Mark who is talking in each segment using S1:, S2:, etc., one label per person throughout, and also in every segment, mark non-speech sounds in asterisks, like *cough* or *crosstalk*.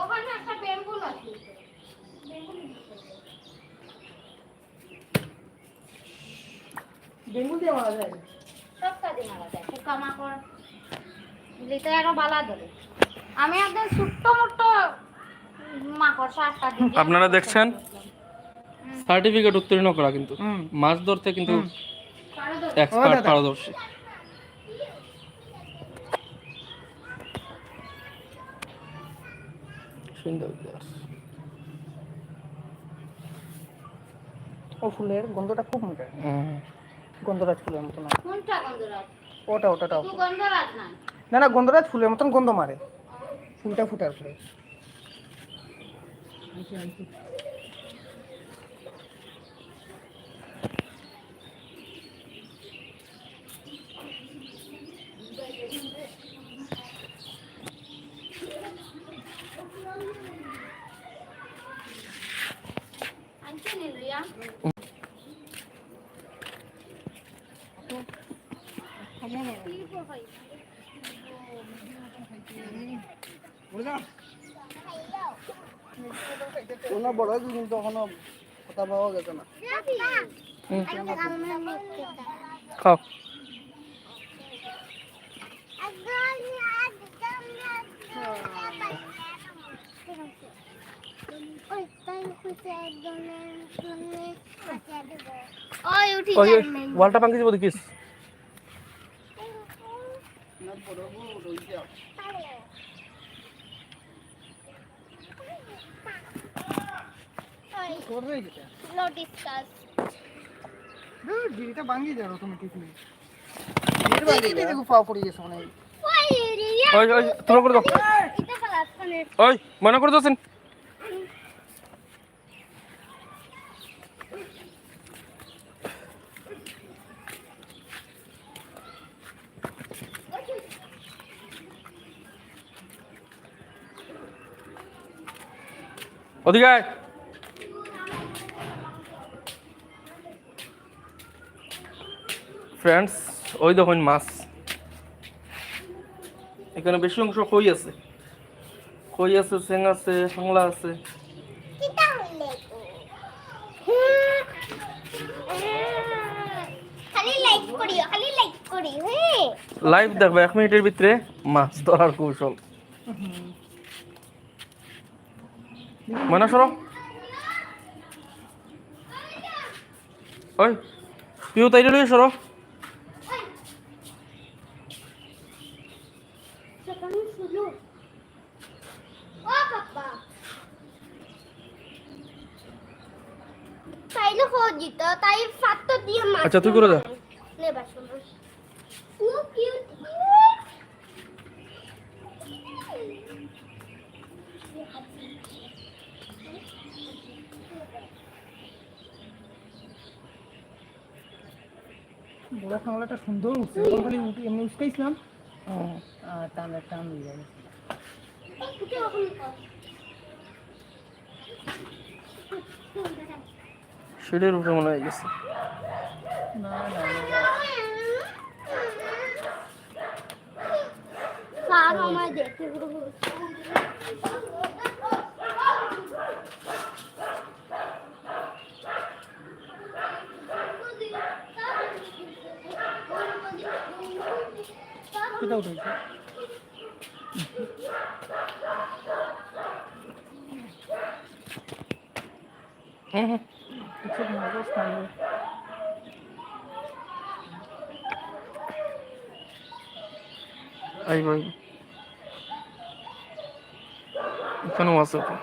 S1: ওখানে একটা বেঙ্গল আছে। বেঙ্গল
S2: দিয়ে মারা যায়?
S1: সব কাজে মারা যায় পোকামাকড় লিতে আরও বালা ধরে। আমি একদম ছোট্ট মোট্ট একটা দিন
S3: আপনারা দেখছেন? সার্টিফিকেট উত্তীর্ণ করা কিন্তু। মাছ ধরতে কিন্তু এক্সপার্ট
S2: দাদা।
S3: পারদর্শী সুন্দর
S2: ও ফুলের গন্ধটা খুব মোটা।
S3: হুম।
S2: গন্ধরাজ ফুলের মতন
S1: কোনটা গন্ধরাজ?
S2: ওটা
S1: তুই গন্ধরাজ না?
S2: না না গন্ধরাজ ফুলের মতন গন্ধ মারে। ফুলটা ফুটার পরে
S1: আনছে নি রিয়া
S2: ওনা বড় কিন্তু এখনও কথা পাওয়া গেছে না।
S3: খাও।
S1: ওই
S3: ওয়ালটা ভাঙি দিব দেখিস
S2: করবে যেটা
S1: লো ডিসকাস
S2: ডিটা ভাঙিয়ে যায় অটোমেটিকলি ডির ভাঙিয়ে দেখো পাও পড়ে গেছে মানে
S1: ওই রিয়া
S3: ওই ওই তোমরা করে দাও
S1: এটা ফালাস মানে
S3: ওই মনে করে দিয়েছেন ওদিকে। ফ্রেন্ডস ওই দেখুন মাছ। এখানে বেশি অংশ কই আছে। কই আছে চেং আছে হাংলা আছে। লাইভ দেখবে এক মিনিটের ভিতরে মাছ ধরার কৌশল। মনে সরো। ওই পিউ তাইলে লইয়ে সরো।
S1: সেখানে শুধু ও পাপা তাইলে হজিত তাই দিয়ে মাছ
S3: আচ্ছা, তুই করে দে।
S1: নে বাসন ও কিউট
S2: বড় খাংলাটা সুন্দর উঠছে। খালি উঠে এমনি উঠতেইছিলাম আর টান টান দিয়ে যাবে
S3: সিঁড়ির উপরে মনে হয়ে গেছে।
S2: না না
S1: আমায় দেখতে
S3: হুম
S2: কিছু মাঝে স্থানীয়
S3: আইব আইব এখানেও আছে ওটা।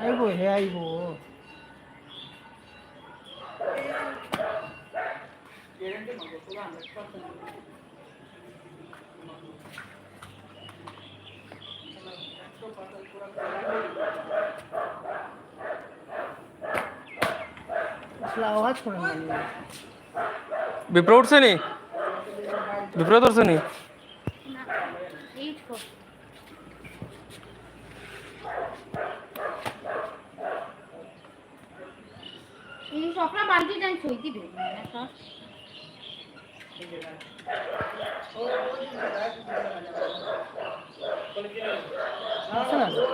S2: আইব হে আইব। আসলে আওয়াজ করে
S3: বিপ্র উঠছে নি? বিপ্র ধরছে নি?
S1: এই সবটা বালতি টাইম দিবে।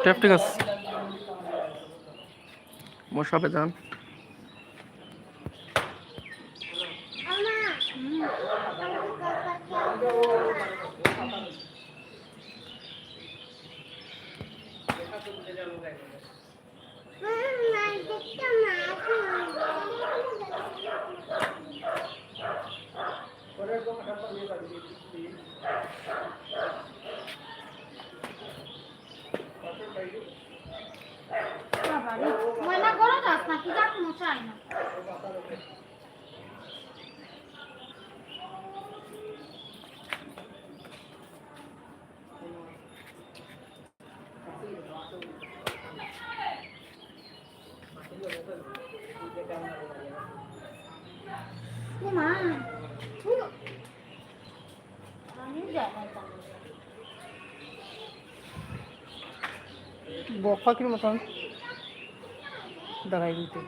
S3: টেপ ঠিক আছে। মশাবে
S1: বাবারে, ময়লা গরো যাস না, কি যাক মশাই না। ও মা, থু। আমি যাই না তাহলে।
S2: বক পাখির মতন দাঁড়াই দিতে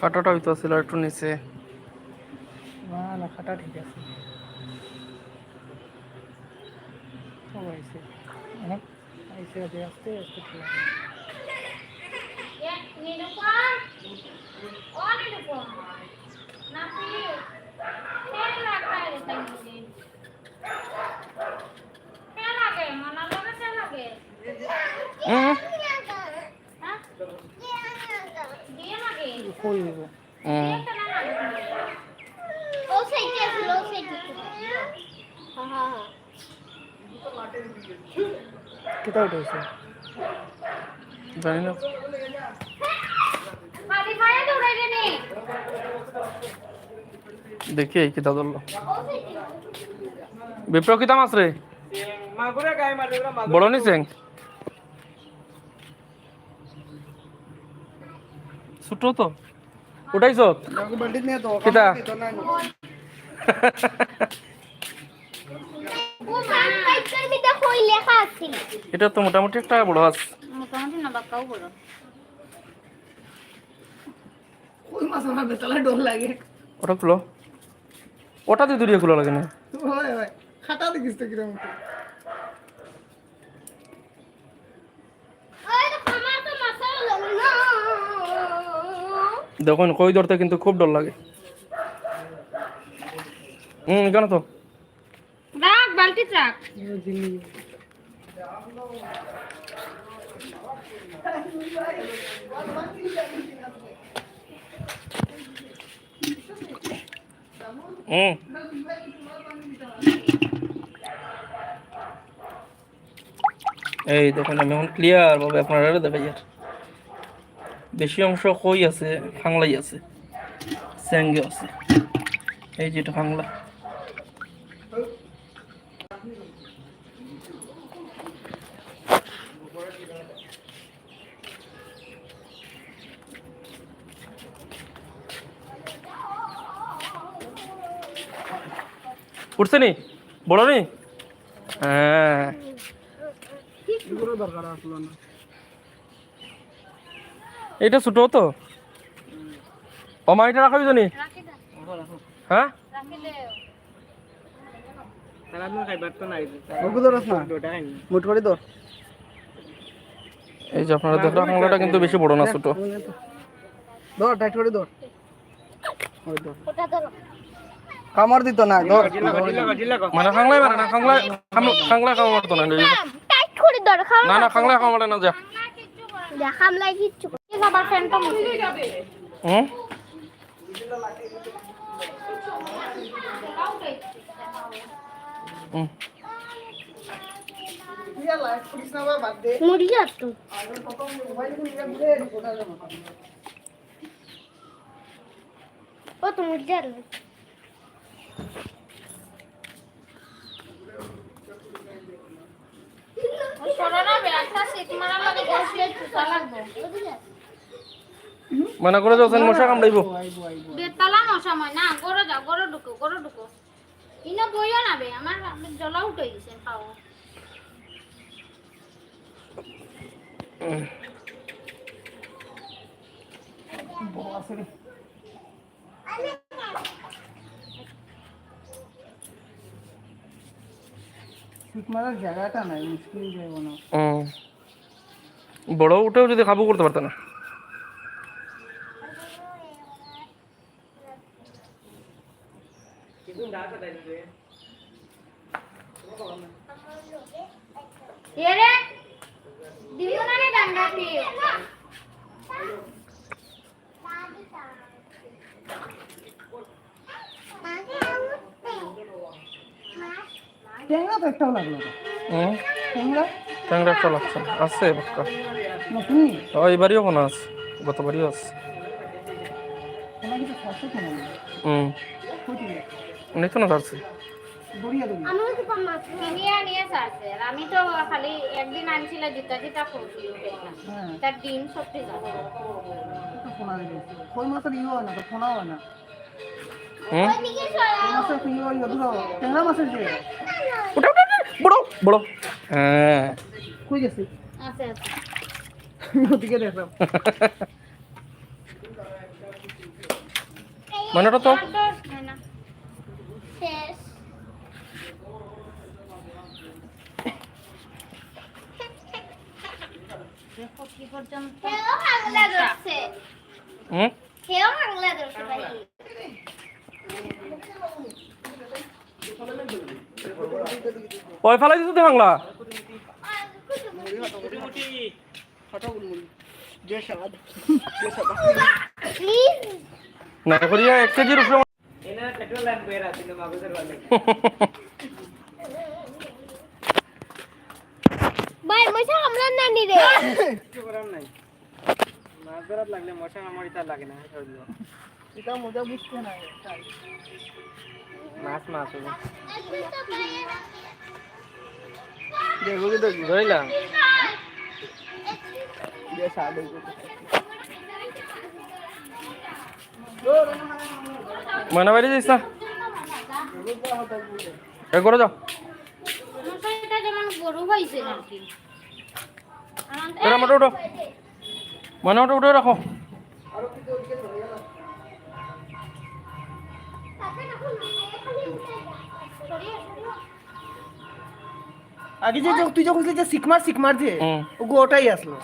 S3: কাটাটা হইতো ছিল একটু নিচে
S2: না না খাটা ঠিক আছে। সব আইসে হ্যাঁ আইসে আজে আস্তে আস্তে ঠিক আছে
S1: এ, নিরুপম? ও নিরুপম? নাতি, ফের লাগাই রে তাইলে। ফের লাগে, মনার লগে ফের লাগে।
S3: হুম
S1: হ্যাঁ? দিয়ে লাগে?
S2: কই দিব
S3: হুম
S1: দিয়ে তো না লাগে। ও সাইডে ছিল, ও সাইডে ছিল।
S2: কেটা উঠেছে
S3: জানি না
S1: নে।
S3: দেখি এই কিতা ধরলো। বিপ্র কিতা মাছ রে। বড় নিছেন ছোট তো। উঠাইছ? কিতা? *laughs* এটা তো মোটামুটি একটা বড় মাছ।
S1: মোটামুটি না বাক্কাও বলো
S2: ওই মাছ আমার বেতালা ডর লাগে।
S3: ওটা খুলো। ওটা দিয়ে দূরিয়ে খুলো লাগে না।
S2: খাটা দেখিস তো
S3: দেখুন কই ধরতে কিন্তু খুব ডর লাগে। হুম কেন তো।
S1: বালতি
S3: হুম। এই দেখুন, আমি এখন ক্লিয়ার ভাবে আপনারা দেখাই আর। বেশি অংশ কই আছে? ফাংলাই আছে। স্যাঙ্গে আছে। এই যেটা ফাংলা উঠছে নি বড় নি হ্যাঁ। এইটা ছোট তো। অমা এটা রাখাবি জানি
S1: রাখি
S3: হ্যাঁ?
S1: রাখি দে
S2: ওগুলো ধরস না মুট ধর
S3: এই যে আপনারা দেখলাম ফাংলাটা কিন্তু বেশি বড় না ছোট।
S2: ধর টাইট করে ধর। ওই ধর।
S1: ওটা ধরো।
S2: কামড় দিত না
S3: মানে খাংলাই মারে না খাংলাই খাংলাই মারতো না
S1: টাইট করে ধরো
S3: না না খাংলাই খাওয়া না যা।
S1: দেখাম লাই কিচ্ছু আবার ফ্যানটা মুছে যাবে
S3: হুম? হুম।
S1: মুড়ি যাচ্ছ ও তো মুড়ি যাবে
S3: মানে করে যাচ্ছেন মশা কামড়াইব।
S1: বেতালা মশা মই না গরো যাও গরো ঢুকো গরো ঢুকো। ইনো বইও না বে আমার জলা উঠে গেছে
S2: ঠিক মারার জায়গাটা নাই মুশকিল যাইব না।
S3: বড় উঠেও যদি কাবু করতে পারত না।
S2: টেংরা তো একটাও লাগল হ্যাঁ?
S3: টেংরা
S2: ট্যাংরা
S3: একটা লাগছে। আছে পাক্কা
S2: নতুন
S3: ও এবারও কোনো আছে গতবারও আছে।
S2: নেই
S3: হুম অনেক তো না ছাড়ছে
S1: আমি তো খালি একদিন আনছিল জুতা জুতা তার ডিম সত্যি যাচ্ছে
S2: তো ফোনা দিয়েছে কই মাছের হয় না
S3: বড় বড়। হ্যাঁ।
S2: কই গেছে?
S1: আছে আছে।
S2: ওদিকে দেখলাম
S3: মানে তো।
S1: আর দশ। না না। শেষ দেখো কি পর্যন্ত
S4: খেয়েও বাংলা ধরছে
S3: হুম
S4: খেয়েও বাংলা ধরছে ভাই
S3: ওই ফেলাই দিতে বাংলা
S4: প্লিজ
S3: না করিয়া এক কেজির উপরে
S4: মশা কামড়ান না নি রে
S2: এটা মজা বুঝতে না তাই দেখো। কি দেখি
S3: ময়না বাড়ি যাইস না? করে যাও
S1: আমার-
S3: এরা মোটা
S2: আগে যে তুই যখন যে সিকমার সিকমার যে
S3: হুম।
S2: ওগো ওটাই আসলো।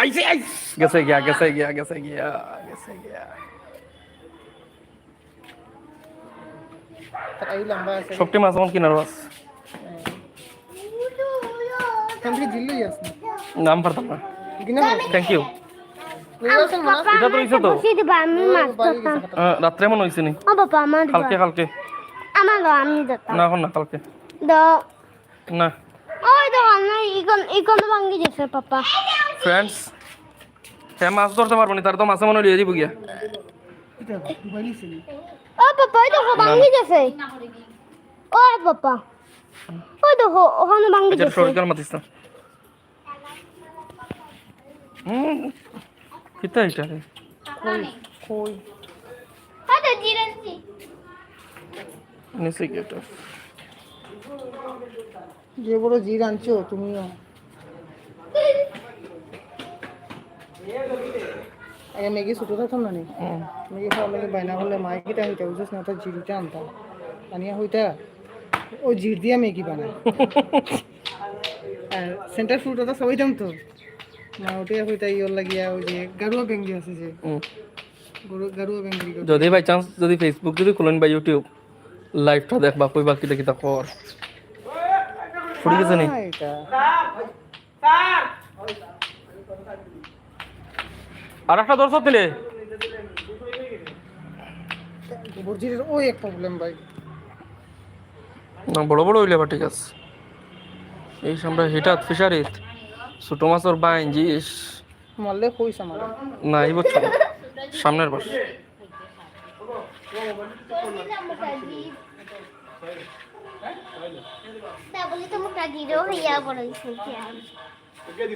S3: আইসে আইস গেছে গিয়া গেছে গিয়া গেছে গিয়া গেছে গিয়া।
S2: এই লম্বা আছে।
S3: সবটি মাছ আমার কিনার মাছ
S2: তুমি দিল্লি আসছে
S3: নাম পারতাম না।
S2: কিনা
S3: থ্যাংক ইউ
S2: লই আসেন না
S3: এটা তো হইছে তো রাত্রে মনে হয়েছে নি?
S4: ও বাবা আমার
S3: কালকে কালকে।
S4: আমার লো আমি ধরতাম।
S3: না এখন না কালকে।
S4: দাও।
S3: না।
S4: ওই তো না ইকন ইকন ভাঙ্গি দিছে পাপা।
S3: ফ্রেন্ডস হ্যাঁ মাছ ধরতে পারব না তার তো মাছে মনে লিয়ে দিব গিয়া।
S2: এটা
S4: ও পাপা ওই দেখো ভাঙ্গি দিছে ও পাপা। ওই দেখো ওখানে ভাঙ্গি
S3: আচ্ছা সরকার মাতিস না হুম কিতা এটা? রে
S1: টাকা নেই।
S2: কই?
S4: ওই তো জিরান্সি
S3: নিচে এটা?
S2: যে বড় জির আনছো তুমিও। আগে মেগি ছোট থাকতাম না নি? মেগি খাওয়ার লাগে বাইনা করলে মায়ে কিটা হইতা বুঝছিস না তার জিরিটা আনতাম। আনিয়া হইতা ও জির দিয়া মেগি বানায়। *laughs* আর সেন্টার ফ্রুট ওটা সবাই দাম তো মা ওটাই হইতা ইয়র লাগিয়া ওই যে আছে যে।
S3: যদি বাই চান্স যদি ফেসবুক যদি খুলেন বা ইউটিউব লাইভটা দেখবা কইবা কিতা কিতা কর। ফুড়ি গেছে নি আর একটা দর্শক দিলে
S2: ওই এক প্রবলেম ভাই।
S3: না বড় বড় হইলে বা ঠিক আছে। এই আমরা হিটাত ফিশারিত ছোট মাছের বাইন জিস
S2: মারলে কইস আমার
S3: না এই বছর। সামনের বছর।
S4: তা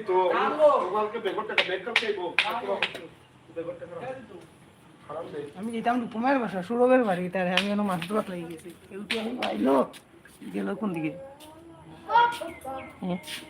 S4: তো
S2: আমি যেতাম রূপমের বাসা সুরভের বাড়ি তার আমি এনে মাছ ধরা লাগি গেছি। কেউটি আমি পাইলো? গেল কোন দিকে?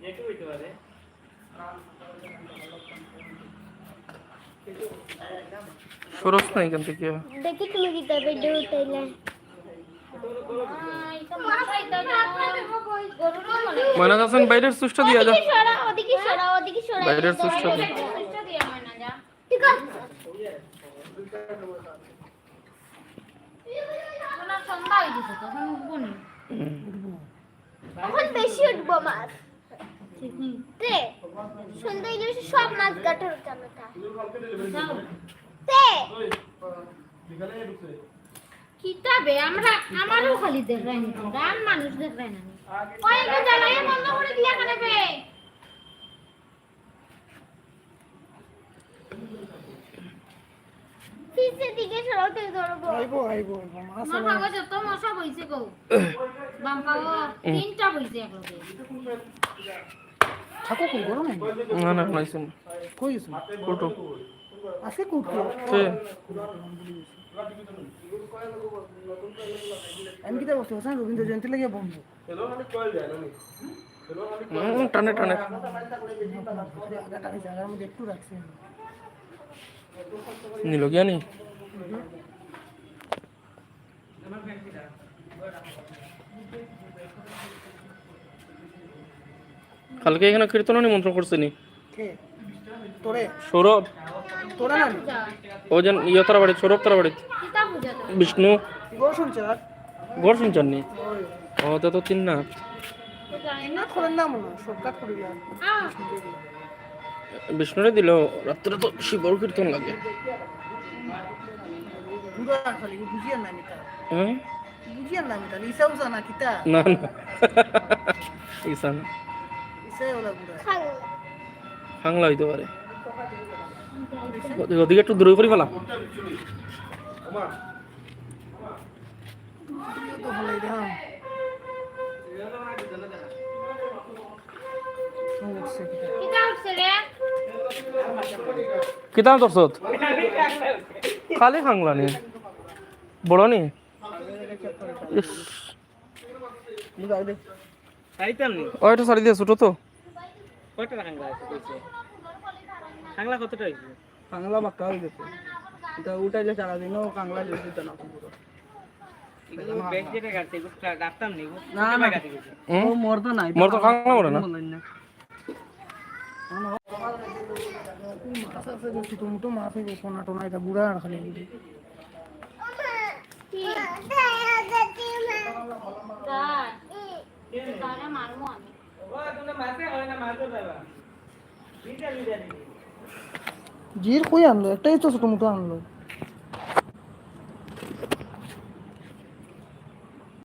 S4: দিবানি
S3: হুম
S1: না গামছা না ও না যেটা আমি ফলাইছি গামছা ওই যে রান্না করে দুইটা না করে দাও ওটা নিয়ে রাখ
S3: সরস না এখান থেকে।
S4: দেখি তুমি কি তবে
S1: হয়।
S3: ময়নাজ হাসান বাইরের সুষ্টা দিয়া যা
S4: ওদিকে সরা ওদিকে সরা
S3: বাইরের সুষ্টা দিয়া
S1: সুস্থ দিয়ে। না যা
S4: ঠিক আছে।
S1: সন্ধ্যা হয়ে গেছে তো উঠবো নি।
S4: এখন বেশি উঠবো মাছ। তে সুন্দর ইলিশ সব মাছ গাঠর চালাটা তে
S1: কিতাবে? আমরা আমারও খালি দেখাই না গান মানুষ দেখাই না। কয়েকটা জ্বালাই বন্ধ করে দিয়া কেন বে
S4: দিকে সরাতে ধরবো
S2: আইবো আইবো মাছ
S1: আমার। তো মশা বইছে গো। বাম্পাও তিনটা বইছে একলগে
S2: থাকো কই গরম নাই
S3: না না নাইছেন
S2: কই আছে
S3: ফটো।
S2: আছে কুটকে
S3: কে?
S2: আমি কিতা বসে আছেন রবীন্দ্র জয়ন্তী লাগিয়ে বন্ধ।
S3: টানে টানে।
S2: একটু রাখছি
S3: নিল গিয়া নি কালকে এখানে কীর্তন নিমন্ত্রণ করছে নি সৌরভ। ও যেন ইয়ে তারা বাড়ি সৌরভ তারা বাড়ি বিষ্ণু।
S2: শুনছে
S3: শুনছেন নি ও তা তো তিন না বিষ্ণুরে দিল রাত্রে তো শিবর কীর্তন লাগে।
S2: না
S3: হ্যাঁ?
S2: না ইসা না
S3: হাংলা হইতে পারে। ওদিকে- একটু দূরে করে ফেলাম।
S2: তো ভালো দেখাম
S1: কিতা উঠছে রে
S3: কিতাব দর্শত খালি খাংলা নি। বড় নি? ইস,
S2: বুঝাও দে।
S5: চাইতাম নি
S3: ও এটা সারি দিয়ে ছোট তো।
S5: কয়টা কাংলা আছে কইছে কাংলা কতটা হইছে
S2: কাংলা বাক্কা হয়ে গেছে। এটা উঠাইলে সারা দিনও কাংলা যেতে না পুরো।
S5: এগুলো ব্যাগ যেটা কাটছে এগুলো রাখতাম নি
S2: না, না।
S5: কাটে গেছে?
S3: হুম?
S2: মর তো
S3: না
S2: এটা বুড়া আর খালি
S1: তাই তাহলে আমি।
S2: জির কই আনলো? একটাই তো ছোট মোটো আনলো।